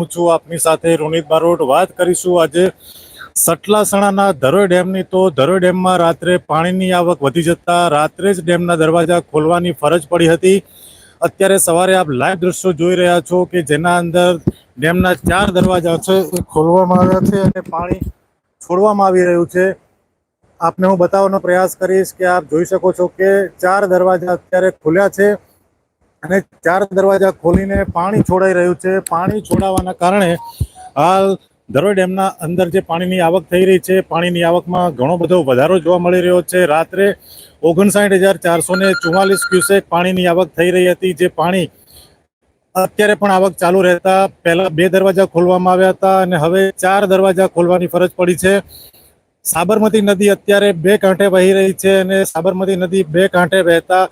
હું છું આપની સાથે રોનિત બારોટ વાત કરીશું આજે સટલાસણાના ધરોઈ ડેમની. તો ધરોઈ ડેમમાં રાત્રે પાણીની આવક વધી જતા રાત્રે જ ડેમના દરવાજા ખોલવાની ફરજ પડી હતી. અત્યારે સવારે આપ લાઈવ દ્રશ્યો જોઈ રહ્યા છો કે જેના અંદર ડેમના ચાર દરવાજા છે, એ ખોલવામાં આવ્યા છે અને પાણી છોડવામાં આવી રહ્યું છે. આપને હું બતાવવાનો પ્રયાસ કરીશ કે આપ જોઈ શકો છો કે ચાર દરવાજા અત્યારે ખુલ્યા છે. અને ચાર દરવાજા ખોલીને પાણી છોડાઈ રહ્યું છે. પાણી છોડાવવાના કારણે હાલ ધરોઈ ડેમના અંદર જે પાણીની આવક થઈ રહી છે, પાણીની આવકમાં ઘણો બધો વધારો જોવા મળી રહ્યો છે. રાત્રે ઓગણસાઠ હજાર ચારસો ને ચુમ્માલીસ ક્યુસેક પાણીની આવક થઈ રહી હતી. જે પાણી અત્યારે પણ આવક ચાલુ રહેતા પહેલા બે દરવાજા ખોલવામાં આવ્યા હતા અને હવે ચાર દરવાજા ખોલવાની ફરજ પડી છે. સાબરમતી નદી અત્યારે બે કાંઠે વહી રહી છે અને સાબરમતી નદી બે કાંઠે વહેતા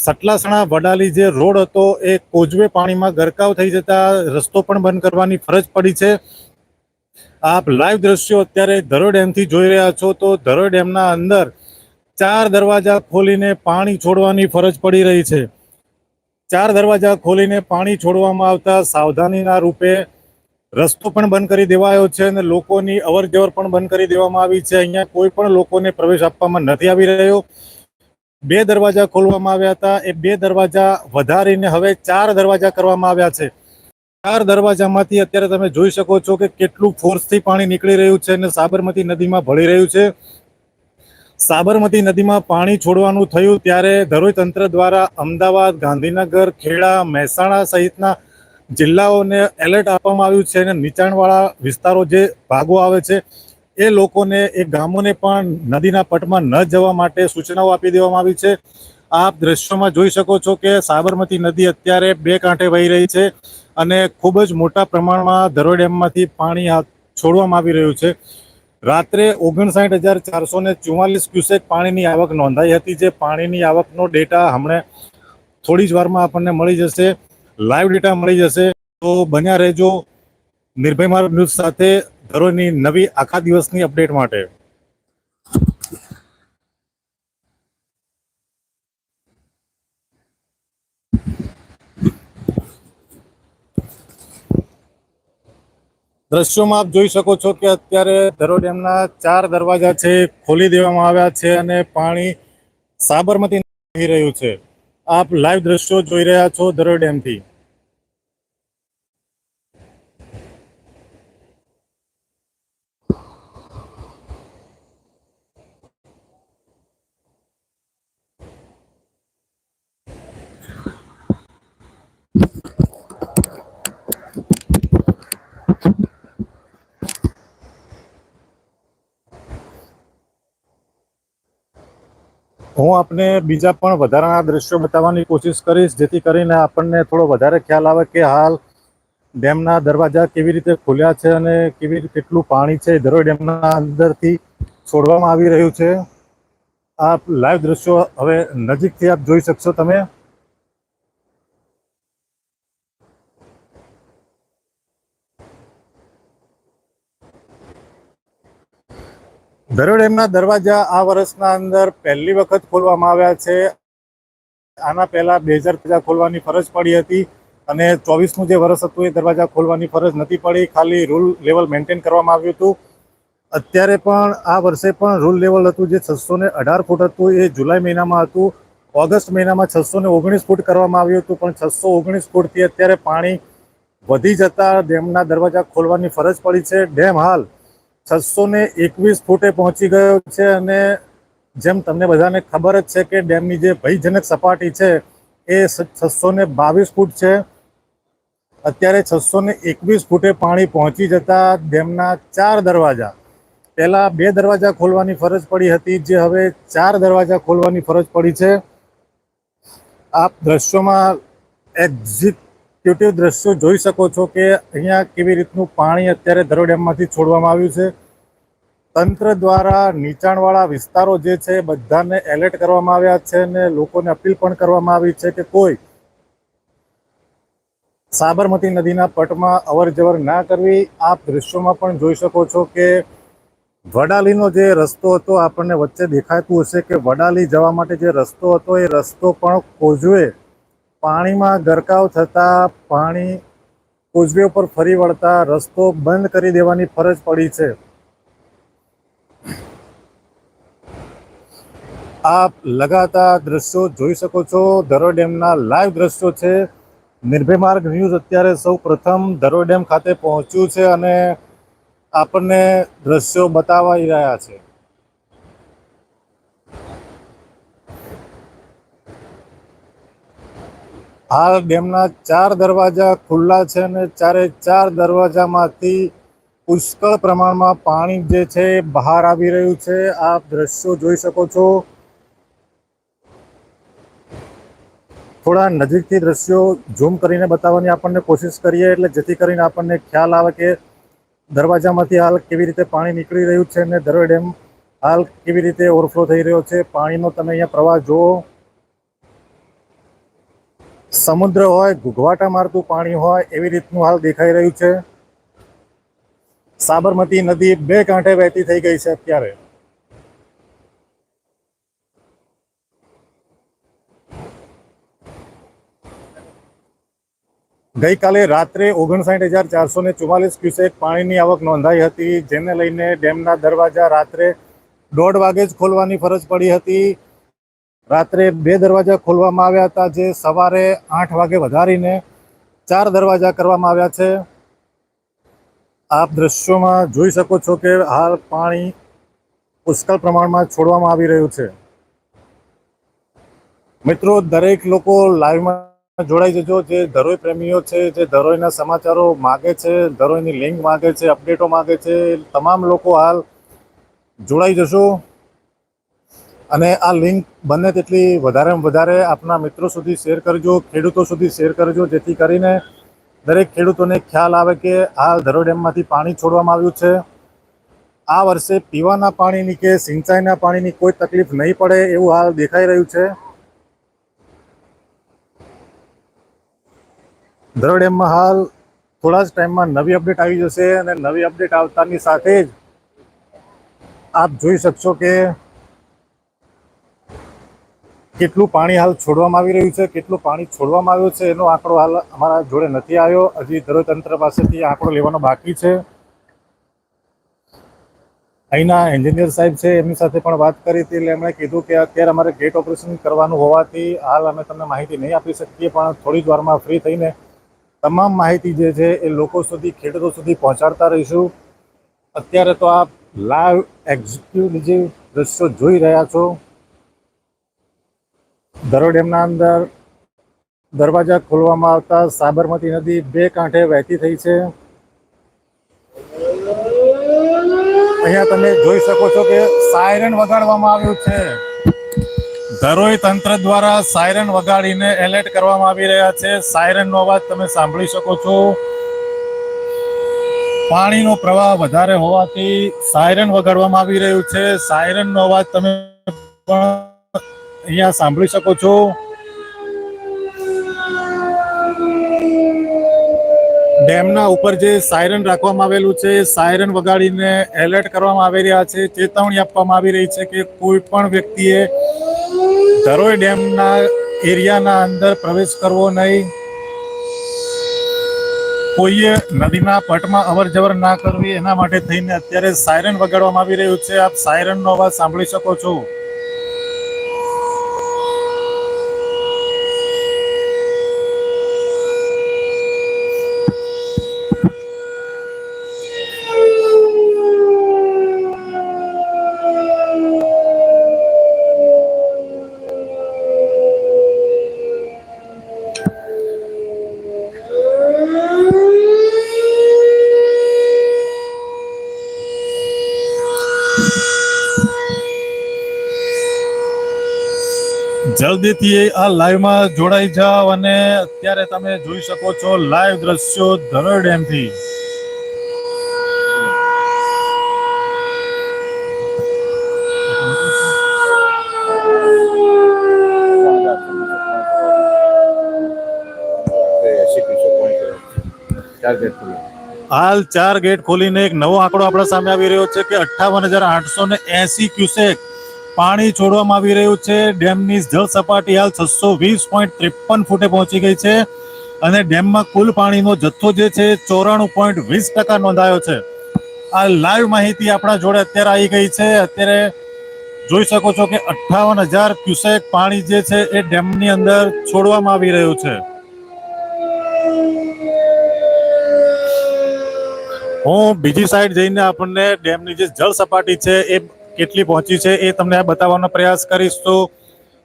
સટલાસણા વડાલી જે રોડ હતો એ કોજવે પાણીમાં ગરકાવ થઈ જતા રસ્તો પણ બંધ કરવાની ફરજ પડી છે. આપ લાઈવ દ્રશ્યો અત્યારે ધરોઈ ડેમથી જોઈ રહ્યા છો તો ધરોઈ ડેમના અંદર ચાર દરવાજા ખોલીને પાણી છોડવાની ફરજ પડી રહી છે. ચાર દરવાજા ખોલીને પાણી છોડવામાં આવતા સાવધાનીના રૂપે રસ્તો પણ બંધ કરી દેવાયો છે અને લોકોની અવરજવર પણ બંધ કરી દેવામાં આવી છે. અહીંયા કોઈ પણ લોકોને પ્રવેશ આપવામાં નથી આવી રહ્યો. બે દરવાજા ખોલવામાં આવ્યા હતા. એ બે દરવાજા વધારીને હવે ચાર દરવાજા કરવામાં આવ્યા છે. ચાર દરવાજામાંથી અત્યારે તમે જોઈ શકો છો કે કેટલું ફોર્સથી પાણી નીકળી રહ્યું છે અને સાબરમતી નદીમાં ભળી રહ્યું છે. સાબરમતી નદીમાં પાણી છોડવાનું થયું ત્યારે ધરોઈ તંત્ર દ્વારા અમદાવાદ, ગાંધીનગર, ખેડા, મહેસાણા સહિતના જિલ્લાઓને એલર્ટ આપવામાં આવ્યું છે અને નીચાણવાળા વિસ્તારો જે ભાગો આવે છે એ લોકોને, એ ગામોને પણ નદીના પટમાં ન જવા માટે સૂચનાઓ આપી દેવામાં આવી છે. આપ દ્રશ્યોમાં જોઈ શકો છો કે સાબરમતી નદી અત્યારે બે કાંઠે વહી રહી છે અને ખૂબ જ મોટા પ્રમાણમાં ધરોઈ ડેમમાંથી પાણી છોડવામાં આવી રહ્યું છે. રાત્રે ઓગણસાઠ હજાર ચારસો ને ચુમ્માલીસ ક્યુસેક પાણીની આવક નોંધાઈ હતી, જે પાણીની આવકનો ડેટા હમણે થોડી જ વારમાં આપણને મળી જશે, લાઈવ ડેટા મળી જશે. તો બન્યા રહેજો. નિર્ભય માર્ગ ન્યૂઝ સાથે ધરોઈની નવી આખા દિવસની અપડેટ માટે. દ્રશ્યોમાં આપ જોઈ શકો છો કે અત્યારે ધરો ડેમના ચાર દરવાજા છે, ખોલી દેવામાં આવ્યા છે અને પાણી સાબરમતી રહ્યું છે. આપ લાઈવ દ્રશ્યો જોઈ રહ્યા છો ધરો ડેમથી. હું આપને બીજા પણ વધારાના દ્રશ્યો બતાવવાની કોશિશ કરીશ, જેથી કરીને આપણને થોડો વધારે ખ્યાલ આવે કે હાલ ડેમના દરવાજા કેવી રીતે ખુલ્યા છે અને કેવી રીતે કેટલું પાણી છે ધરોઈ ડેમના અંદરથી છોડવામાં આવી રહ્યું છે. આપ લાઈવ દ્રશ્યો હવે નજીકથી આપ જોઈ શકશો તમે. ધરોઈ ડેમના દરવાજા આ વર્ષના અંદર પહેલી વખત ખોલવામાં આવ્યા છે. આના પહેલાં બે હજાર ખોલવાની ફરજ પડી હતી અને ચોવીસનું જે વર્ષ હતું એ દરવાજા ખોલવાની ફરજ નથી પડી. ખાલી રૂલ લેવલ મેન્ટેન કરવામાં આવ્યું હતું. અત્યારે પણ આ વર્ષે પણ રૂલ લેવલ હતું જે છસો ને અઢાર ફૂટ હતું એ જુલાઈ મહિનામાં હતું. ઓગસ્ટ મહિનામાં છસો ને ઓગણીસ ફૂટ કરવામાં આવ્યું હતું, પણ છસો ઓગણીસ ફૂટથી અત્યારે પાણી વધી જતા ડેમના દરવાજા ખોલવાની ફરજ પડી છે. ડેમ હાલ છસો ને એકવીસ ફૂટે પહોંચી ગયો છે અને જેમ તમને બધાને ખબર જ છે કે ડેમની જે ભયજનક સપાટી છે, એ છસો ને બાવીસ ફૂટ છે. અત્યારે છસો ને એકવીસ ફૂટે પાણી પહોંચી જતા ડેમના ચાર દરવાજા. પહેલા બે દરવાજા ખોલવાની ફરજ પડી હતી, જે હવે ચાર દરવાજા ખોલવાની ફરજ પડી છે. આપ દ્રશ્યોમાં એક્ઝિક્યુટિવ દ્રશ્યો જોઈ શકો છો કે અહીંયા કેવી રીતનું પાણી અત્યારે ધરો ડેમમાંથી છોડવામાં આવ્યું છે. તંત્ર દ્વારા નીચાણવાળા વિસ્તારો જે છે બધાને એલર્ટ કરવામાં આવ્યા છે અને લોકોને અપીલ પણ કરવામાં આવી છે કે કોઈ સાબરમતી નદીના પટમાં અવર જવર ના કરવી. આપ દ્રશ્યોમાં પણ જોઈ શકો છો કે વડાલીનો જે રસ્તો હતો આપણને વચ્ચે દેખાતું હશે કે વડાલી જવા માટે જે રસ્તો હતો એ રસ્તો પણ કોઝવે પાણીમાં ગરકાવ થતાં પાણી કોઝવે ઉપર ફરી વળતા રસ્તો બંધ કરી દેવાની ફરજ પડી છે. આપ લગાતાર દ્રશ્યો જોઈ શકો છો. ધરોઈ ડેમના લાઈવ દ્રશ્યો છે. નિર્ભય માર્ગ ન્યૂઝ અત્યારે સૌ પ્રથમ ડેમ ખાતે પહોંચ્યું છે અને આપણને દ્રશ્યો બતાવાઈ રહ્યા છે. હાલ ડેમના ચાર દરવાજા ખુલ્લા છે અને ચારે ચાર દરવાજામાંથી પુષ્કળ પ્રમાણમાં પાણી જે છે બહાર આવી રહ્યું છે. આપ દ્રશ્યો જોઈ શકો છો. થોડા નજીકથી દ્રશ્યો ઝૂમ કરીને બતાવવાની આપણને કોશિશ કરીએ, એટલે જેથી કરીને આપણને ખ્યાલ આવે કે દરવાજામાંથી હાલ કેવી રીતે પાણી નીકળી રહ્યું છે અને ધરોઈ ડેમ હાલ કેવી રીતે ઓવરફ્લો થઈ રહ્યો છે. પાણીનો તમે અહીંયા પ્રવાહ જુઓ. સમુદ્ર હોય, ઘૂઘવાટા મારતું પાણી હોય, એવી રીતનું હાલ દેખાઈ રહ્યું છે. સાબરમતી નદી બે કાંઠે વહેતી થઈ ગઈ છે અત્યારે. ગઈકાલે રાત્રે ઓગણસાઠ હજાર ચારસો ને ચુમ્માલીસ ક્યુસેક પાણીની આવક નોંધાઈ હતી, જેને લઈને ડેમના દરવાજા રાત્રે દોઢ વાગે જ ખોલવાની ફરજ પડી હતી. રાત્રે બે દરવાજા ખોલવામાં આવ્યા હતા, જે સવારે આઠ વાગે વધારીને ચાર દરવાજા કરવામાં આવ્યા છે. આપ દ્રશ્યોમાં જોઈ શકો છો કે હાલ પાણી પુષ્કળ પ્રમાણમાં છોડવામાં આવી રહ્યું છે. મિત્રો, દરેક લોકો લાઈવમાં જોડાઈ જજો. જે ધરોઈ પ્રેમીઓ છે, જે ધરોઈના સમાચારો માગે છે, ધરોઈની લિંક માગે છે, અપડેટો માગે છે, તમામ લોકો હાલ જોડાઈ જશો. અને આ લિંક બને તેટલી વધારેમાં વધારે આપના મિત્રો સુધી શેર કરજો, ખેડૂતો સુધી શેર કરજો, જેથી કરીને દરેક ખેડૂતોને ખ્યાલ આવે કે હાલ ધરો ડેમમાંથી પાણી છોડવામાં આવ્યું છે. આ વર્ષે પીવાના પાણીની કે સિંચાઈના પાણીની કોઈ તકલીફ નહીં પડે એવું હાલ દેખાઈ રહ્યું છે. ધરો ડેમમાં હાલ થોડા જ ટાઈમમાં નવી અપડેટ આવી જશે અને નવી અપડેટ આવતાની સાથે જ આપ જોઈ શકશો કે કેટલું પાણી હાલ છોડવામાં આવી રહ્યું છે, કેટલું પાણી છોડવામાં આવ્યું છે, એનો આંકડો હાલ અમારા જોડે નથી આવ્યો. હજી ધરોઈ તંત્ર પાસેથી આંકડો લેવાનો બાકી છે. અહીંના એન્જિનિયર સાહેબ છે, એમની સાથે પણ વાત કરી હતી, એટલે એમણે કીધું કે અત્યારે અમારે ગેટ ઓપરેશન કરવાનું હોવાથી હાલ અમે તમને માહિતી નહીં આપી શકીએ, પણ થોડી જ વારમાં ફ્રી થઈને તમામ માહિતી જે છે એ લોકો સુધી, ખેડૂતો સુધી પહોંચાડતા રહીશું. અત્યારે તો આપ લાઈવ એક્ઝિક્યુટિવ દ્રશ્યો જોઈ રહ્યા છો ધરોઈ ડેમના અંદર દરવાજા ખોલવામાં આવતા સાબરમતી નદી બે કાંઠે વહેતી થઈ છે. અહીંયા તમે જોઈ શકો છો કે સાયરન વગાડવામાં આવ્યું છે. ધરોઈ તંત્ર દ્વારા સાયરન વગાડીને એલર્ટ કરવામાં આવી રહ્યા છે. સાયરનનો અવાજ તમે સાંભળી શકો છો. પાણીનો પ્રવાહ વધારે હોવાથી સાયરન વગાડવામાં આવી રહ્યું છે. સાયરનનો અવાજ તમે પણ અહીંયા સાંભળી શકો છો. ડેમના ઉપર જે સાયરન રાખવામાં આવેલું છે સાયરન વગાડીને એલર્ટ કરવામાં આવી રહ્યા છે, ચેતવણી આપવામાં આવી રહી છે કે કોઈ પણ વ્યક્તિએ ધરોઈ ડેમના એરિયાના અંદર પ્રવેશ કરવો નહીં. કોઈએ નદીના પટમાં અવર જવર ના કરવી, એના માટે થઈને અત્યારે સાયરન વગાડવામાં આવી રહ્યું છે. આપ સાયરનનો અવાજ સાંભળી શકો છો. જલ્દીથી આ લાઈવમાં જોડાઈ જાઓ અને અત્યારે તમે જોઈ શકો છો લાઈવ દ્રશ્યો ધરોઈ ડેમથી. હાલ ચાર ગેટ ખોલીને એક નવો આંકડો આપણા સામે આવી રહ્યો છે કે અઠ્ઠાવન હજાર આઠસો ને એસી ક્યુસેક. પાણી છોડવામાં આવી રહ્યું છે. ડેમની જળ સપાટી હાલ છસો વીસ પોઈન્ટ ત્રેપન ફૂટે પહોંચી ગઈ છે અને ડેમમાં કુલ પાણીનો જથ્થો જે છે ચોરાણું પોઈન્ટ વીસ ટકા નોંધાયો છે. આ લાઈવ માહિતી આપણા જોડે અત્યારે આવી ગઈ છે. અત્યારે જોઈ શકો છો કે અઠ્ઠાવન હજાર ક્યુસેક પાણી જે છે એ ડેમની અંદર છોડવામાં આવી રહ્યું છે. હું બીજી સાઈડ જઈને આપણને ડેમની જે જળ સપાટી છે એ કેટલી પહોંચી છે એ તમને બતાવવાનો પ્રયાસ કરીશ તો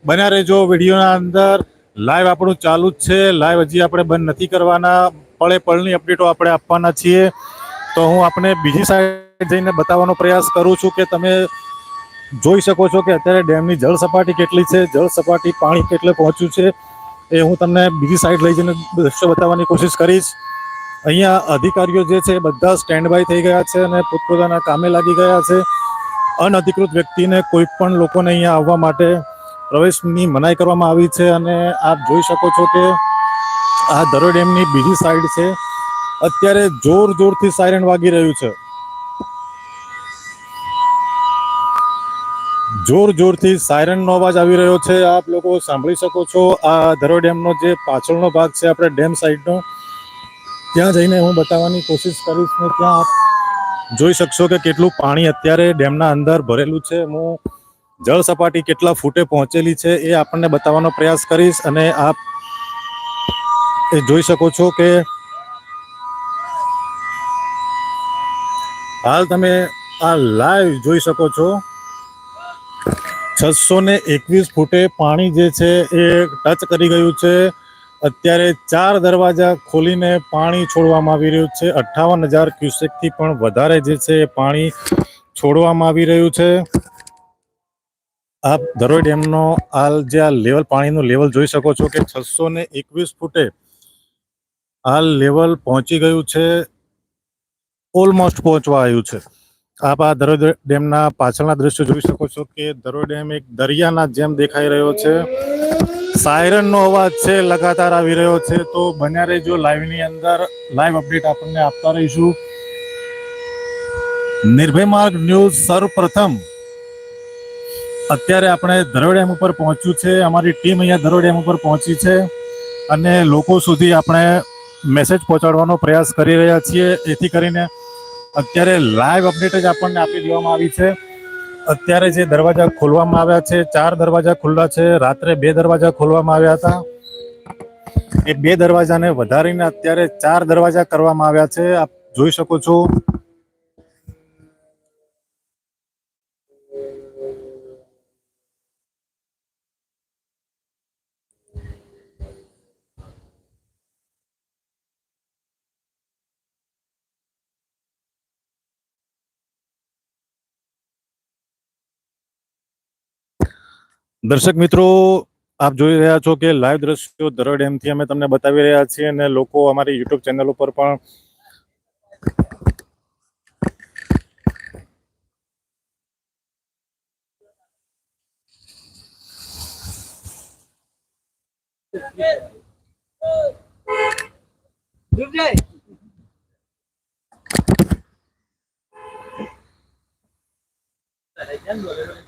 બન્યા રહેજો વિડીયોના અંદર. લાઈવ આપણું ચાલુ જ છે. લાઈવ હજી આપણે બંધ નથી કરવાના. પળે પળની અપડેટો આપણે આપવાના છીએ. તો હું આપણે બીજી સાઈડ જઈને બતાવવાનો પ્રયાસ કરું છું કે તમે જોઈ શકો છો કે અત્યારે ડેમની જળ સપાટી કેટલી છે, જળ સપાટી પાણી કેટલે પહોંચ્યું છે એ હું તમને બીજી સાઈડ લઈ જઈને દ્રશ્ય બતાવવાની કોશિશ કરીશ. અહીંયા અધિકારીઓ જે છે બધા સ્ટેન્ડ બાય થઈ ગયા છે અને પોતપોતાના કામે લાગી ગયા છે. અનઅધિકૃત વ્યક્તિને કોઈ પણ લોકોને અહીંયા આવવા માટે પ્રવેશની મનાઈ કરવામાં આવી છે અને આપ જોઈ શકો છો કે આ ધરો ડેમની બીજી સાઈડ છે. અત્યારે જોર જોરથી સાયરન વાગી રહ્યું છે. જોર જોરથી સાયરનનો અવાજ આવી રહ્યો છે. આપ લોકો સાંભળી શકો છો આ ધરો ડેમનો જે પાછળનો ભાગ છે, આપણે ડેમ સાઈડનો ત્યાં જઈને હું બતાવવાની કોશિશ કરીશ ને ત્યાં આપ જોઈ શકશો કે કેટલું પાણી અત્યારે ડેમના અંદર ભરેલું છે. હું જળ સપાટી કેટલા ફૂટે પહોંચેલી છે એ આપણને બતાવવાનો પ્રયાસ કરીશ અને આપ એ જોઈ શકો છો કે હાલ તમે આ લાઈવ જોઈ શકો છો. છસો ને એકવીસ ફૂટે પાણી જે છે એ ટચ કરી ગયું છે. અત્યારે ચાર દરવાજા ખોલીને પાણી છોડવામાં આવી રહ્યું છે. અઠ્ઠાવન હજાર ક્યુસેકથી પણ વધારે જે છે પાણી છોડવામાં આવી રહ્યું છે. આપ ધરોઈ ડેમનો હાલ જે આ લેવલ પાણીનું લેવલ જોઈ શકો છો કે છસો ને એકવીસ ફૂટે હાલ લેવલ પહોંચી ગયું છે. ઓલમોસ્ટ પહોંચવા આવ્યું છે. આપ આ ધરોઈ ડેમના પાછળના દ્રશ્યો જોઈ શકો છો કે ધરોઈ ડેમ એક દરિયાના જેમ દેખાઈ રહ્યો છે. સાયરનનો અવાજ છે, લગાતાર આવી રહ્યો છે. તો બન્યા રહેજો લાઈવની અંદર. લાઈવ અપડેટ આપણને આપતા રહીશું. નિર્ભય માર્ગ ન્યૂઝ સર્વપ્રથમ. અત્યારે આપણે ધરોઈ ડેમ ઉપર પહોંચ્યું છે. અમારી ટીમ અહીંયા ધરોઈ ડેમ ઉપર પહોંચી છે અને લોકો સુધી આપણે મેસેજ પહોંચાડવાનો પ્રયાસ કરી રહ્યા છીએ. એથી કરીને અત્યારે લાઈવ અપડેટ જ આપણને આપી દેવામાં આવી છે. અત્યારે જે દરવાજા ખોલવામાં આવ્યા છે, ચાર દરવાજા ખુલ્લા છે, રાત્રે બે દરવાજા ખોલવામાં આવ્યા હતા. એ બે દરવાજાને વધારીને અત્યારે ચાર દરવાજા કરવામાં આવ્યા છે. આપ જોઈ શકો છો દર્શક મિત્રો, આપ જોઈ રહ્યા છો કે લાઈવ દ્રશ્યો દરડ એમથી અમે તમને બતાવી રહ્યા છીએ અને લોકો અમારી યુટ્યુબ ચેનલ ઉપર પણ